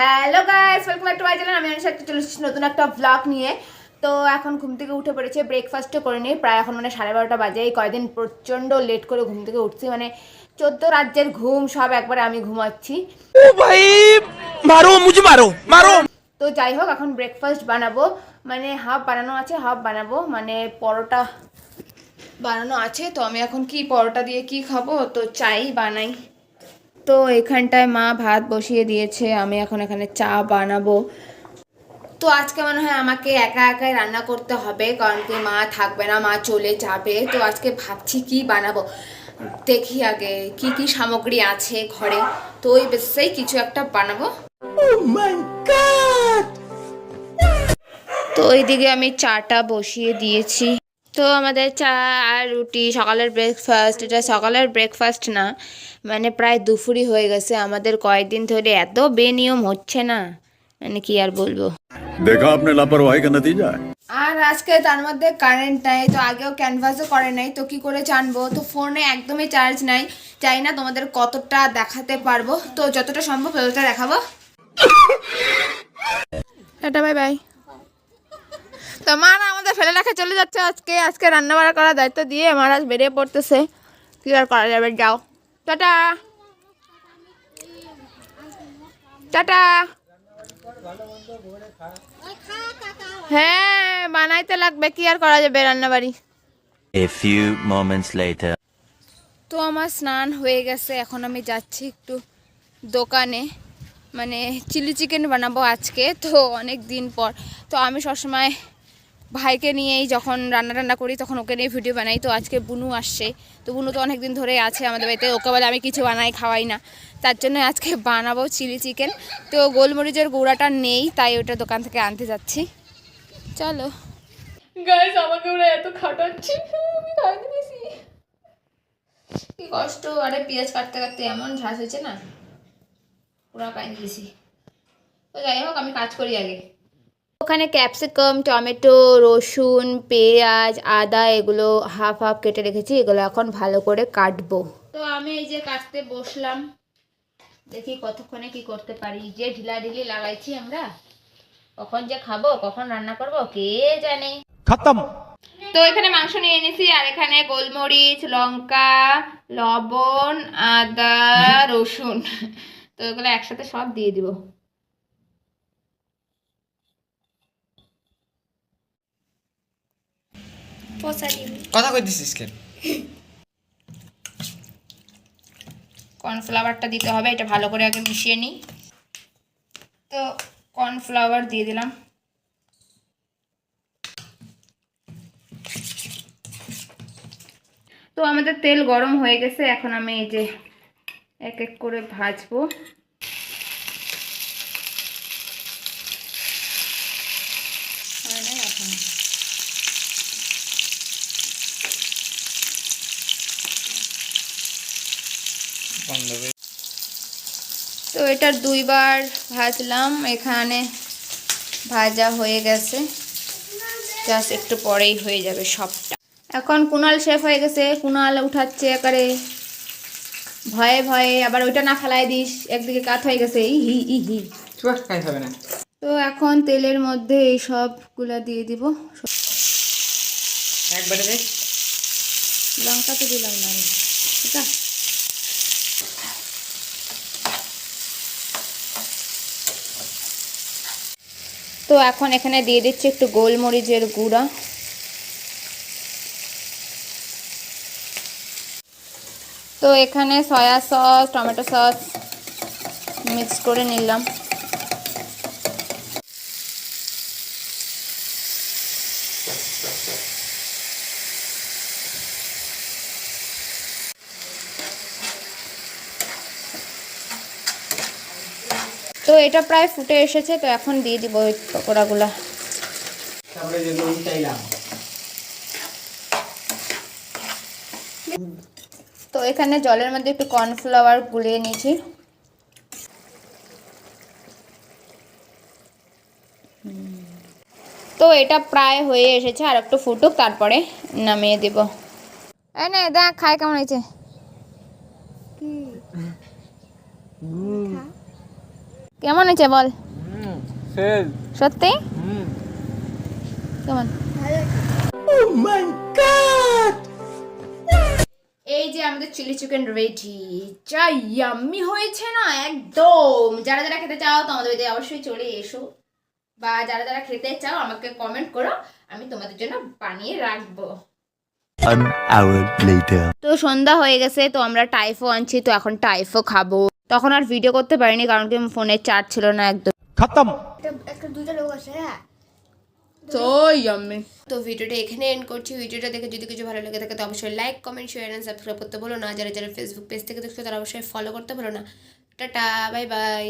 Hello guys welcome back to my channel আমি সাথে চলে এসেছি নতুন একটা ব্লগ নিয়ে। তো এখন ঘুম থেকে উঠে পড়েছে ব্রেকফাস্টও করে নিই। প্রায় এখন মানে সাড়ে বারোটা বাজে এই কয়দিন প্রচণ্ড লেট করে ঘুম থেকে উঠছি। মানে চোদ্দ রাজ্যের ঘুম সব একবারে আমি ঘুমাচ্ছি। তো যাই হোক এখন ব্রেকফাস্ট বানাবো। মানে হাফ বানানো আছে হাফ বানাবো। মানে পরোটা বানানো আছে। তো আমি এখন কি পরোটা দিয়ে কি খাব? তো চাই বানাই। তো এখানটায় মা ভাত বসিয়ে দিয়েছে আমি এখন এখানে চা বানাবো। তো আজকে মনে হয় আমাকে একা একাই রান্না করতে হবে কারণ কি মা থাকবে না মা চলে যাবে। তো আজকে ভাবছি কি বানাবো? দেখি আগে কি কি সামগ্রী আছে ঘরে। তো ওই বেসেই কিছু একটা বানাবো। তো ওইদিকে আমি চাটা বসিয়ে দিয়েছি। তো আমাদের চা আর রুটি সকালের ব্রেকফাস্ট এটা সকালের ব্রেকফাস্ট না মানে প্রায় দুপুরই হয়ে গেছে। আমাদের কয়েকদিন ধরে এত বেনিয়ম হচ্ছে না মানে কি আর বলব। দেখা আপনি লাপরওয়াহি কেন দিয়ে যায়? আর আজকে তার মধ্যে কারেন্ট নাই তো আগেও ক্যানভাসও করে নাই তো কি করে জানব? তো ফোনে একদমই চার্জ নাই চাই না তোমাদের কতটা দেখাতে পারব। তো যতটা সম্ভব ততটা দেখাবো। টাটা বাই বাই তো মা না আমাদের ফেলে রাখে চলে যাচ্ছে আজকে আজকে রান্না বান্না করার দায়িত্ব দিয়ে মহারাজ বেরিয়ে পড়তেছে। কি আর করা যাবে যাও। টাটা। টাটা। হ্যাঁ বানাইতে লাগবে কি আর করা যাবে রান্না বাড়ি A few moments later. তো আমার স্নান হয়ে গেছে এখন আমি যাচ্ছি একটু দোকানে। মানে চিলি চিকেন বানাবো আজকে তো অনেক দিন পর। তো আমি সবসময় ভাইকে নিয়েই যখন রান্না টান্না করি, তখন ওকে নিয়ে ভিডিও বানাই। তো আজকে বুনু আসছে। তো বুনু তো অনেক দিন ধরে আছে আমাদের বাড়িতে। ওকে বলে, আমি কিছু বানাই, খাওয়াই না। তার জন্য আজকে বানাবো চিলি চিকেন। তো গোলমরিচের গুঁড়াটা নেই, তাই ওটা দোকান থেকে আনতে যাচ্ছি। চলো। কষ্ট। আরে পেঁয়াজ কাটতে কাটতে এমন ঝাঁস হয়েছে না। পুরো তো যাই হোক, আমি কাজ করি আগে। ওখানে ক্যাপসিকাম টমেটো রসুন পেঁয়াজ আদা এগুলো হাফ হাফ কেটে রেখেছি এগুলো এখন ভালো করে কাটবো। তো আমি এই যে কাটতে বসলাম দেখি কতক্ষণে কি করতে পারি। যে ঢিলা ঢিলি লাগাইছি আমরা কখন যে খাব কখন রান্না করব কে জানে। খতম! তো এখানে মাংস নিয়ে এনেছি আর এখানে গোলমরিচ লঙ্কা লবণ আদা রসুন তো এগুলো একসাথে সব দিয়ে দিব। কথা কইতেছিস কেন? কর্নফ্লাওয়ারটা দিতে হবে এটা ভালো করে আগে মিশিয়ে নিই। তো কর্নফ্লাওয়ার দিয়ে দিলাম। তো আমাদের তেল গরম হয়ে গেছে এখন আমি এই যে এক এক করে ভাজবো। হয় নাই এখনও। তো এটা দুইবার ভাজলাম এখানে ভাজা হয়ে গেছে। জাস্ট একটু পরেই হয়ে যাবে সবটা। এখন কুনাল শেফ হয়ে গেছে কুনাল উঠাচ্ছে একারে ভয়ে ভয়ে আবার ওইটা না ফেলাই দিস একদিকে কাত হয়ে গেছে ই হি ই হি। হবে না। তো এখন তেলের মধ্যে এই সবগুলা দিয়ে দিব। একবারে লঙ্কা তো দিলাম না ঠিক আছে তো এখন এখানে দিয়ে দিচ্ছি একটু গোলমরিচের গুঁড়া। তো এখানে soya sauce, tomato sauce mix করে নিলাম। তো এটা প্রায় ফুটে এসেছে তো এখন দিয়ে দিব ওই পকোড়াগুলা। তো এখানে জলের মধ্যে একটু কর্নফ্লাওয়ার গুলিয়ে নিয়েছি। তো এটা প্রায় হয়ে এসেছে আর একটু ফুটুক তারপরে নামিয়ে দিব। নে দেখ খায় কেমন হয়েছে। কেমন হয়েছে বল? সত্যি? কেমন? এই যে আমাদের চিলি চিকেন রেডি। যা ইয়াম্মি হয়েছে না? একদম। যারা যারা খেতে চাও তোমাদের বাড়িতে অবশ্যই চলে এসো। বা যারা যারা খেতে চাও আমাকে কমেন্ট করো। আমি তোমাদের জন্য বানিয়ে রাখব। One hour later. তো সন্ধ্যা হয়ে গেছে তো আমরা টাইফো আনছি তো এখন টাইফো খাব। তখন আর ভিডিও করতে পারিনি কারণ কি ফোনে চার্জ ছিল না একদম। খতম। একটা দুইটা লোক আছে হ্যাঁ? তো ভিডিওটা এখানে এন্ড করছি। ভিডিওটা দেখে যদি কিছু ভালো লেগে থাকে তো অবশ্যই like comment share and subscribe করতে বলো না। যারা যারা ফেসবুক পেজ থেকে দেখছ তারা অবশ্যই ফলো করতে বলো না। Tata bye bye